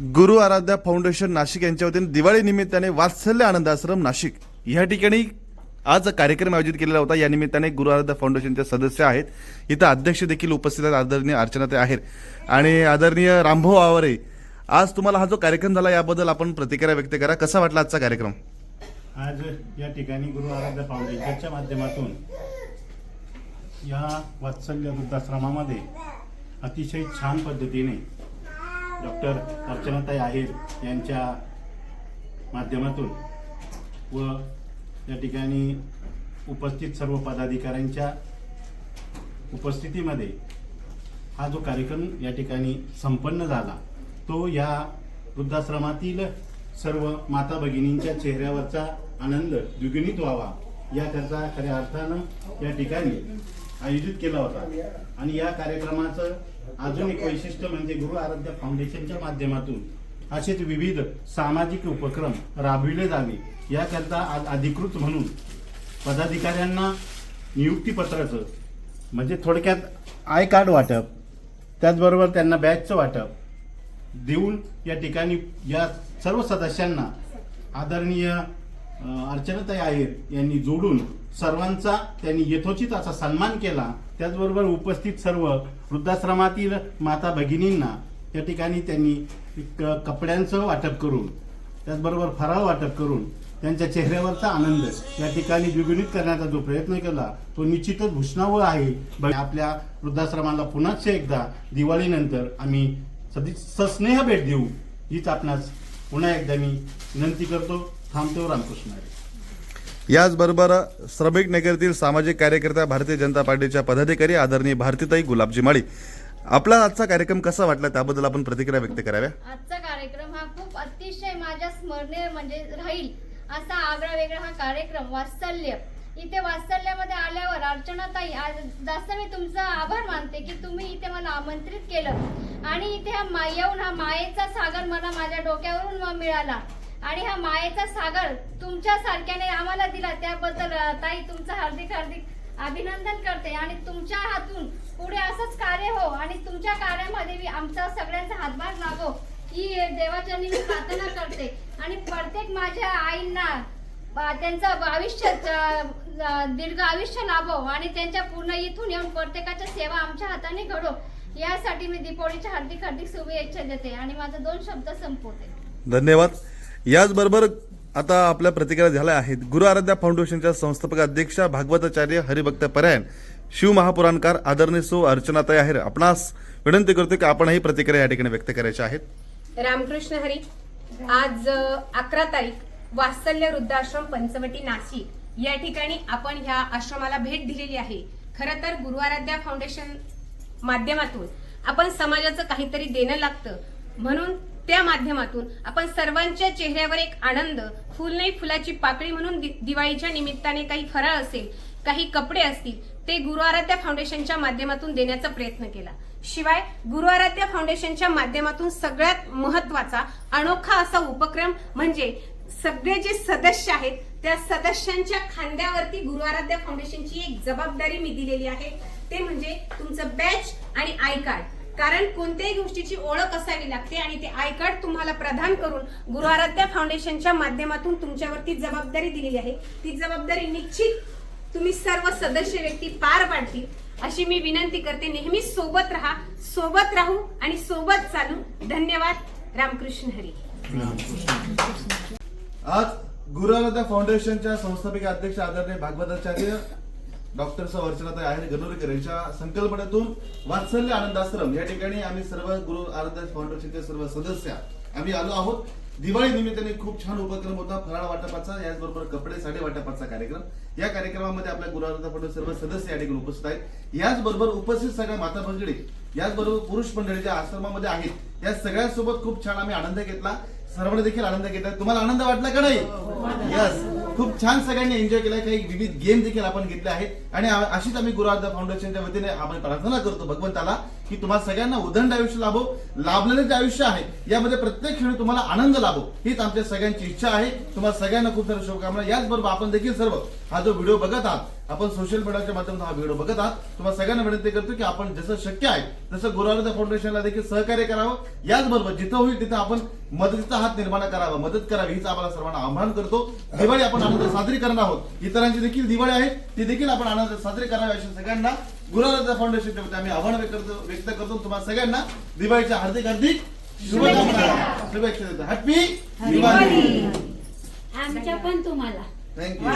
गुरु Aaradhya foundation Nashik यांच्या वतीने दिवाळी निमित्ताने वात्सल्य आनंद आश्रम नाशिक. या ठिकाणी आज कार्यक्रम आयोजित केलेला होता. या निमित्ताने गुरु आराध्या फाउंडेशनचे सदस्य आहेत. इथं अध्यक्ष देखील उपस्थित आहेत. आदरणीय अर्चनाते आहेत. आणि आदरणीय रामभाऊ आवारे आज तुम्हाला हा जो कार्यक्रम झाला याबद्दल आपण प्रतिक्रिया व्यक्त करा. कसा वाटला आजचा कार्यक्रम? आज या ठिकाणी गुरु आराध्य फाउंडेशनच्या माध्यमातून या वात्सल्य वृद्धाश्रमामध्ये अतिशय छान पद्धतीने डॉक्टर अर्चनाताई आहेर यांच्या माध्यमातून व या ठिकाणी उपस्थित सर्व पदाधिकाऱ्यांच्या उपस्थितीमध्ये हा जो कार्यक्रम या ठिकाणी संपन्न झाला तो या वृद्धाश्रमातील सर्व माता भगिनींच्या चेहऱ्यावरचा आनंद द्विगुणित व्हावा याकरता खऱ्या अर्थानं या ठिकाणी आयोजित केला होता. आणि या कार्यक्रमाचं अजून एक वैशिष्ट्य म्हणजे गुरु आराध्य फाउंडेशनच्या माध्यमातून असेच विविध सामाजिक उपक्रम राबविले जावे. याकरता आज अधिकृत म्हणून पदाधिकाऱ्यांना नियुक्तीपत्राचं म्हणजे थोडक्यात आय कार्ड वाटप त्याचबरोबर त्यांना बॅचचं वाटप देऊन या ठिकाणी या सर्व सदस्यांना आदरणीय अर्चनाताई आहेर यांनी जोडून सर्वांचा त्यांनी यथोचित असा सन्मान केला. त्याचबरोबर उपस्थित सर्व वृद्धाश्रमातील माता भगिनींना या ठिकाणी त्यांनी कपड्यांचं वाटप करून त्याचबरोबर फराळ वाटप करून त्यांच्या चेहऱ्यावरचा आनंद या ठिकाणी द्विगुणित करण्याचा जो प्रयत्न केला तो निश्चितच भूषणावळ आहे. आपल्या वृद्धाश्रमाला पुन्हाच एकदा दिवाळीनंतर आम्ही सदी सस्नेह भेट देऊ हीच आपणास पुन्हा एकदा मी विनंती करतो थांबतो रामकृष्ण. याचबरोबर श्रमिक नगरतील सामाजिक कार्यकर्त्या भारतीय जनता पार्टीच्या पदाधिकारी आदरणीय भारतीताई गुलाबजी माळी. आपला आजचा कार्यक्रम कसा वाटला त्याबद्दल आपण प्रतिक्रिया व्यक्त कराव्या? आजचा कार्यक्रम हा खूप अतिशय माझ्या स्मरणीय म्हणजे राहील असा आगळा वेगळा हा कार्यक्रम वात्सल्य. इथे वात्सल्यामध्ये आल्यावर अर्चनाताई आज जास्त मी तुमचा आभार मानते की तुम्ही इथे मला आमंत्रित केलं. आणि इथे हा मा येऊन हा मायेचा सागर मला माझ्या डोक्यावरून मिळाला. आणि हा मायेचा सागर तुमच्या सारख्याने आम्हाला दिला. त्याबद्दल ताई तुमचं हार्दिक हार्दिक अभिनंदन करते. आणि तुमच्या हातून पुढे असंच कार्य हो. आणि तुमच्या कार्यामध्ये मी आमचा सगळ्यांचा हातभार लागो ही देवाच्या मी प्रार्थना करते. आणि प्रत्येक माझ्या आईंना त्यांचं भविष्य दीर्घ आयुष्य लाभो आणि त्यांच्या पूर्ण इथून येऊन प्रत्येकाच्या सेवा आमच्या हाताने घडो. यासाठी मी दीपावलीच्या हार्दिक हार्दिक शुभेच्छा देते आणि माझे दोन शब्द संपवते. धन्यवाद. याचबरोबर आता आपल्या प्रतिक्रिया झाल्या आहेत. गुरु आराध्या फाउंडेशनच्या संस्थापक अध्यक्षा भागवताचार्य हरिभक्त परायण शिव महापुराणकार आदरणीय सो अर्चनाताई आहेर. आपणास विनंती करतो की आपणही प्रतिक्रिया या ठिकाणी व्यक्त करायच्या आहेत. रामकृष्ण हरी आज अकरा तारीख वात्सल्य वृद्धाश्रम पंचवटी नाशिक. या ठिकाणी आपण ह्या आश्रमाला भेट दिलेली आहे. खरं तर गुरुआराध्या फाउंडेशन माध्यमातून आपण समाजाचं काहीतरी देणं लागतं. म्हणून त्या माध्यमातून आपण सर्वांच्या चेहऱ्यावर एक आनंद फुल नाही फुलाची पाकळी म्हणून दि- दिवाळीच्या निमित्ताने काही फराळ असेल काही कपडे असतील ते गुरुआराध्या फाउंडेशनच्या माध्यमातून देण्याचा प्रयत्न केला. शिवाय गुरुआराध्या फाउंडेशनच्या माध्यमातून सगळ्यात महत्त्वाचा अनोखा असा उपक्रम म्हणजे सगळे जे सदस्य आहेत त्या सदस्यांच्या खांद्यावरती गुरुआराध्या फाउंडेशनची एक जबाबदारी मी दिलेली आहे. ते म्हणजे तुमचं बॅच आणि आय कार्ड कारण कोणत्याही गोष्टीची ओळख असावी लागते आणि ते आय कार्ड तुम्हाला प्रदान करून गुरुआराध्या फाउंडेशनच्या माध्यमातून तुमच्यावरती जबाबदारी दिलेली आहे. ती जबाबदारी निश्चित तुम्ही सर्व सदस्य व्यक्ती पार पाडतील. अशी मी विनंती करते. नेहमी सोबत राहा सोबत राहू आणि सोबत चालू. धन्यवाद. रामकृष्ण हरी. आज गुरु फाउंडेशनच्या संस्थापिका अध्यक्ष आदरणीय भागवताचार्य डॉक्टर सौ अर्चनाताई आहेर गणोरीकर यांच्या संकल्पनेतून वात्सल्य आनंदाश्रम या ठिकाणी आम्ही सर्व गुरु आराध्या फाउंडेशनचे सर्व सदस्य आम्ही आलो आहोत. दिवाळी निमित्ताने खूप छान उपक्रम होता. फराळ वाटपाचा याचबरोबर कपडे साडे वाटपाचा कार्यक्रम. या कार्यक्रमामध्ये आपल्या गुरु आराध्या फाउंडेशन सर्व सदस्य या ठिकाणी उपस्थित आहेत. याचबरोबर उपस्थित सगळ्या माता भगिनी याचबरोबर पुरुष मंडळी ज्या आश्रमामध्ये आहेत या सगळ्यांसोबत खूप छान आम्ही आनंद घेतला. सर्वांना देखील आनंद घेतला. तुम्हाला आनंद वाटला का नाही? यस खूप छान सगळ्यांनी एन्जॉय केला. काही विविध गेम देखील आपण घेतले आहेत. आणि अशीच आम्ही गुरुआर्ध फाउंडेशनच्या वतीने आपण प्रार्थना करतो भगवंताला की तुम्हाला सगळ्यांना उदंड आयुष्य लाभो लाभलेले जे आयुष्य आहे यामध्ये प्रत्येक क्षणी तुम्हाला आनंद लाभो. हीच आमच्या सगळ्यांची इच्छा आहे. तुम्हाला सगळ्यांना खूप साऱ्या शुभकामना. याचबरोबर आपण देखील सर्व हा जो व्हिडिओ बघत आहात आपण सोशल मीडियाच्या माध्यमातून हा व्हिडिओ बघत आहात. तुम्हाला सगळ्यांना विनंती करतो की आपण जसं शक्य आहे तसं गुरुवारदा फाउंडेशनला देखील सहकार्य करावं. याचबरोबर जिथं होईल तिथं आपण मदतीचा हात निर्माण करावा मदत करावी हीच आम्हाला सर्वांना आव्हान करतो. दिवाळी आपण आनंद साजरी करणार आहोत. इतरांची देखील दिवाळी आहे ती देखील आपण आनंद साजरी करावी अशा सगळ्यांना गुरुवारदा फाउंडेशनच्या वतीने आम्ही आव्हान व्यक्त करतो व्यक्त करतो. तुम्हाला सगळ्यांना दिवाळीच्या हार्दिक हार्दिक शुभकामना. शुभेच्छा देतो. हॅपी दिवाळी आमच्या पण तुम्हाला. थँक्यू